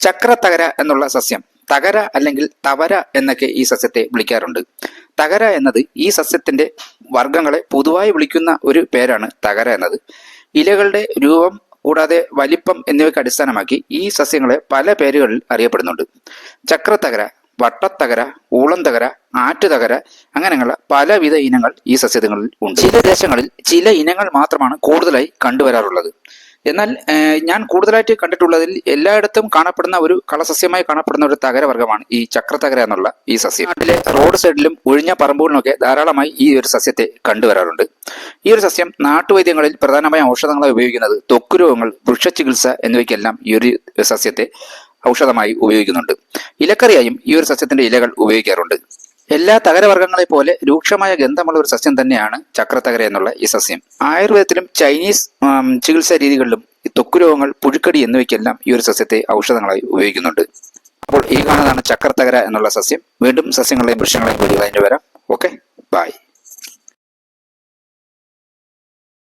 ചക്രത്തകര എന്നുള്ള സസ്യം. തകര അല്ലെങ്കിൽ തവര എന്നൊക്കെ ഈ സസ്യത്തെ വിളിക്കാറുണ്ട്. തകര എന്നത് ഈ സസ്യത്തിന്റെ വർഗങ്ങളെ പൊതുവായി വിളിക്കുന്ന ഒരു പേരാണ് തകര എന്നത്. ഇലകളുടെ രൂപം കൂടാതെ വലിപ്പം എന്നിവയ്ക്ക് അടിസ്ഥാനമാക്കി ഈ സസ്യങ്ങളെ പല പേരുകളിൽ അറിയപ്പെടുന്നുണ്ട്. ചക്രത്തകര വട്ടത്തകര ഊളംതകര ആറ്റുതകര അങ്ങനെയുള്ള പലവിധ ഇനങ്ങൾ ഈ സസ്യങ്ങളിൽ ഉണ്ട്. ചില ദേശങ്ങളിൽ ചില ഇനങ്ങൾ മാത്രമാണ് കൂടുതലായി കണ്ടുവരാറുള്ളത്. എന്നാൽ ഞാൻ കൂടുതലായിട്ട് കണ്ടിട്ടുള്ളതിൽ എല്ലായിടത്തും കാണപ്പെടുന്ന ഒരു കളസസ്യമായി കാണപ്പെടുന്ന ഒരു തകരവർഗമാണ് ഈ ചക്രതകര എന്നുള്ള ഈ സസ്യം. നാട്ടിലെ റോഡ് സൈഡിലും ഒഴിഞ്ഞ പറമ്പുകളിലൊക്കെ ധാരാളമായി ഈ ഒരു സസ്യത്തെ കണ്ടുവരാറുണ്ട്. ഈ ഒരു സസ്യം നാട്ടുവൈദ്യങ്ങളിൽ പ്രധാനമായ ഔഷധങ്ങളായി ഉപയോഗിക്കുന്നത് ത്വക്ക് രോഗങ്ങൾ വൃക്ഷചികിത്സ എന്നിവയ്ക്കെല്ലാം ഈ ഒരു സസ്യത്തെ ഔഷധമായി ഉപയോഗിക്കുന്നുണ്ട്. ഇലക്കറിയായും ഈ ഒരു സസ്യത്തിന്റെ ഇലകൾ ഉപയോഗിക്കാറുണ്ട്. എല്ലാ തകരവർഗങ്ങളെ പോലെ രൂക്ഷമായ ഗന്ധമുള്ള ഒരു സസ്യം തന്നെയാണ് ചക്രത്തകര എന്നുള്ള ഈ സസ്യം. ആയുർവേദത്തിലും ചൈനീസ് ചികിത്സാ രീതികളിലും ഈ തൊക്ക് രോഗങ്ങൾ പുഴുക്കടി എന്നിവയ്ക്കെല്ലാം ഈ ഒരു സസ്യത്തെ ഔഷധങ്ങളായി ഉപയോഗിക്കുന്നുണ്ട്. അപ്പോൾ ഈ കാണുന്നതാണ് ചക്രത്തകര എന്നുള്ള സസ്യം. വീണ്ടും സസ്യങ്ങളെയും വൃക്ഷങ്ങളെയും കൂടി അതിന്റെ വരാം. ഓക്കെ.